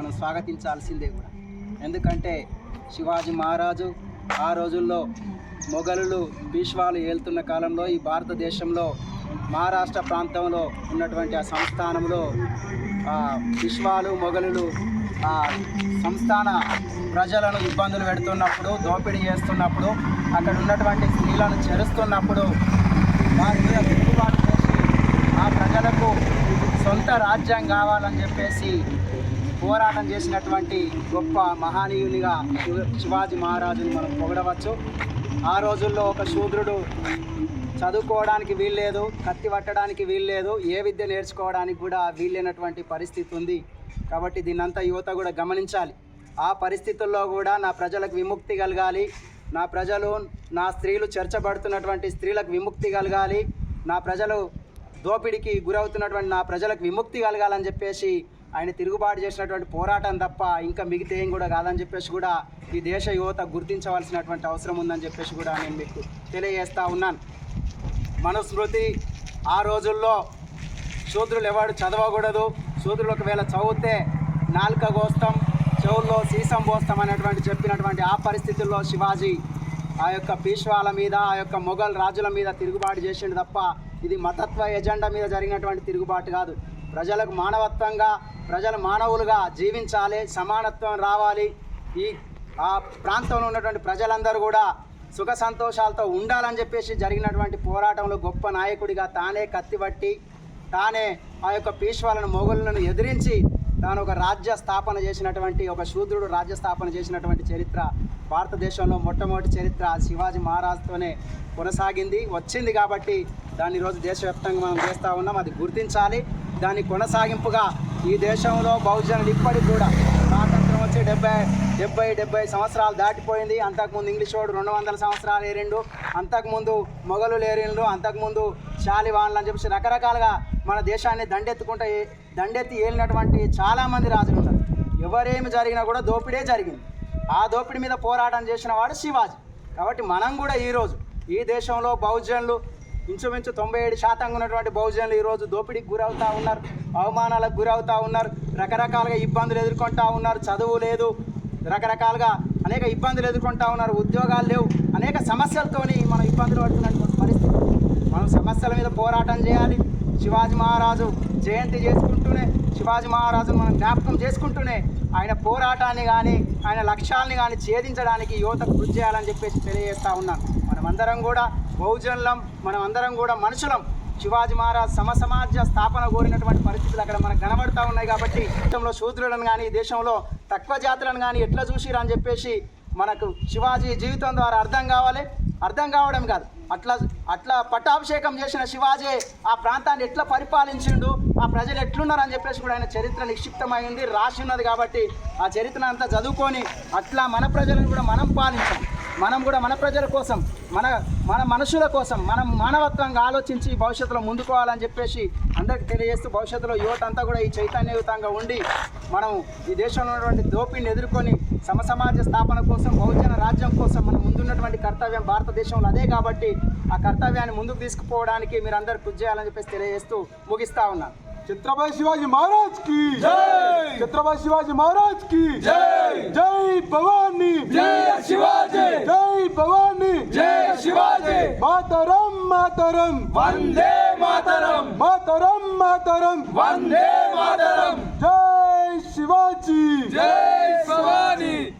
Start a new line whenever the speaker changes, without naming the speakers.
మనం స్వాగతించాల్సిందే కూడా. ఎందుకంటే శివాజీ మహారాజు ఆ రోజుల్లో మొఘలులు భీష్వాలు ఏలుతున్న కాలంలో ఈ భారతదేశంలో మహారాష్ట్ర ప్రాంతంలో ఉన్నటువంటి ఆ సంస్థానంలో విశ్వాలు మొఘలులు ఆ సంస్థాన ప్రజలను ఇబ్బందులు పెడుతున్నప్పుడు దోపిడీ చేస్తున్నప్పుడు అక్కడ ఉన్నటువంటి స్త్రీలను చెరుస్తున్నప్పుడు వారి మీద తిరుగుబాటు చేసి ఆ ప్రజలకు సొంత రాజ్యం కావాలని చెప్పేసి పోరాటం చేసినటువంటి గొప్ప మహానీయునిగా శివాజీ మహారాజుని మనం పొగడవచ్చు. ఆ రోజుల్లో ఒక శూద్రుడు చదువుకోవడానికి వీల్లేదు కత్తి పట్టడానికి వీల్లేదు ఏ విద్య నేర్చుకోవడానికి కూడా వీల్లేనటువంటి పరిస్థితి ఉంది. కాబట్టి దీన్నంతా యువత కూడా గమనించాలి. ఆ పరిస్థితుల్లో కూడా నా ప్రజలకు విముక్తి కలగాలి. నా ప్రజలు నా స్త్రీలు చర్చబడుతున్నటువంటి స్త్రీలకు విముక్తి కలగాలి. నా ప్రజలు దోపిడీకి గురవుతున్నటువంటి నా ప్రజలకు విముక్తి కలగాలని చెప్పేసి ఆయన తిరుగుబాటు చేసినటువంటి పోరాటం తప్ప ఇంకా మిగతా ఏం కూడా కాదని చెప్పేసి కూడా ఈ దేశ యువత గుర్తించవలసినటువంటి అవసరం ఉందని చెప్పేసి కూడా నేను మీకు తెలియజేస్తా ఉన్నాను. మనుస్మృతి ఆ రోజుల్లో శూద్రులు ఎవడు చదవకూడదు. శూద్రులు ఒకవేళ చదివితే నాలుక కోస్తాం చెవుల్లో సీసం పోస్తాం అనేటువంటి చెప్పినటువంటి ఆ పరిస్థితుల్లో శివాజీ ఆ యొక్క పీష్వాల మీద ఆ యొక్క మొఘల్ రాజుల మీద తిరుగుబాటు చేసిండు తప్ప ఇది మతత్వ ఎజెండా మీద జరిగినటువంటి తిరుగుబాటు కాదు. ప్రజలకు మానవత్వంగా ప్రజలు మానవులుగా జీవించాలి సమానత్వం రావాలి. ఈ ఆ ప్రాంతంలో ఉన్నటువంటి ప్రజలందరూ కూడా సుఖ సంతోషాలతో ఉండాలని చెప్పేసి జరిగినటువంటి పోరాటంలో గొప్ప నాయకుడిగా తానే కత్తిబట్టి తానే ఆ యొక్క పీష్వాలను మొగులను ఎదిరించి తాను ఒక రాజ్య స్థాపన చేసినటువంటి ఒక శూద్రుడు రాజ్య స్థాపన చేసినటువంటి చరిత్ర భారతదేశంలో మొట్టమొదటి చరిత్ర శివాజీ మహారాజుతోనే కొనసాగింది వచ్చింది కాబట్టి దాన్ని ఈరోజు దేశవ్యాప్తంగా మనం చేస్తూ ఉన్నాం. అది గుర్తించాలి. దాని కొనసాగింపుగా ఈ దేశంలో బహుజనులు ఇప్పటికి కూడా స్వాతంత్రం వచ్చి డెబ్బై డెబ్బై డెబ్బై సంవత్సరాలు దాటిపోయింది. అంతకుముందు ఇంగ్లీష్ వాడు రెండు వందల సంవత్సరాలు ఏరిండు. అంతకుముందు మొఘలు ఏరిండు. అంతకుముందు శాలివాన్లు అని చెప్పేసి రకరకాలుగా మన దేశాన్ని దండెత్తుకుంటే దండెత్తి ఏలినటువంటి చాలామంది రాజులు ఉన్నారు. ఎవరేమి జరిగినా కూడా దోపిడే జరిగింది. ఆ దోపిడీ మీద పోరాటం చేసిన వాడు శివాజీ. కాబట్టి మనం కూడా ఈరోజు ఈ దేశంలో బహుజనులు ఇంచుమించు తొంభై ఏడు శాతంగా ఉన్నటువంటి బహుజనులు ఈరోజు దోపిడీకి గురవుతూ ఉన్నారు అవమానాలకు గురవుతూ ఉన్నారు రకరకాలుగా ఇబ్బందులు ఎదుర్కొంటూ ఉన్నారు చదువు లేదు రకరకాలుగా అనేక ఇబ్బందులు ఎదుర్కొంటూ ఉన్నారు ఉద్యోగాలు లేవు అనేక సమస్యలతోని మనం ఇబ్బందులు పడుతున్నటువంటి పరిస్థితి. మనం సమస్యల మీద పోరాటం చేయాలి. శివాజీ మహారాజు జయంతి చేసుకుంటూనే శివాజీ మహారాజును మనం జ్ఞాపకం చేసుకుంటూనే ఆయన పోరాటాన్ని కానీ ఆయన లక్ష్యాలని కానీ ఛేదించడానికి యువతకు కృషి చేయాలని చెప్పేసి తెలియజేస్తూ ఉన్నాను. మనమందరం కూడా బహుజనులం మనం అందరం కూడా మనుషులం. శివాజీ మహారాజ్ సమసమాజ స్థాపన కోరినటువంటి పరిస్థితులు అక్కడ మనకు కనబడతా ఉన్నాయి కాబట్టి దేశంలో శూద్రులను కానీ దేశంలో తక్కువ జాతులను కానీ ఎట్లా చూసిరని అని చెప్పేసి మనకు శివాజీ జీవితం ద్వారా అర్థం కావాలి. అర్థం కావడం కాదు. అట్లా అట్లా పట్టాభిషేకం చేసిన శివాజీ ఆ ప్రాంతాన్ని ఎట్లా పరిపాలించిండు ఆ ప్రజలు ఎట్లున్నారని చెప్పేసి కూడా ఆయన చరిత్ర నిక్షిప్తమైంది రాసి ఉన్నది కాబట్టి ఆ చరిత్ర అంతా చదువుకొని అట్లా మన ప్రజలను కూడా మనం పాలించాం మనం కూడా మన ప్రజల కోసం మన మన మనుషుల కోసం మనం మానవత్వంగా ఆలోచించి భవిష్యత్తులో ముందుకోవాలని చెప్పేసి అందరికి తెలియజేస్తూ భవిష్యత్తులో యువత అంతా కూడా ఈ చైతన్యయుతంగా ఉండి మనం ఈ దేశంలో ఉన్నటువంటి దోపిడిని ఎదుర్కొని సమసమాజ స్థాపన కోసం బహుజన రాజ్యం కోసం మనం ముందున్నటువంటి కర్తవ్యం భారతదేశంలో అదే కాబట్టి ఆ కర్తవ్యాన్ని ముందుకు తీసుకుపోవడానికి మీరు అందరు కృషి చేయాలని చెప్పేసి తెలియజేస్తూ ముగిస్తా ఉన్నాను
छत्रपति शिवाजी महाराज की जय छत्रपति शिवाजी महाराज की जय जय भवानी मातरम मातरम।
वंदे मातरम।
मातरम मातरम।
वंदे मातरम।
जय शिवाजी।
जय शिवाजी।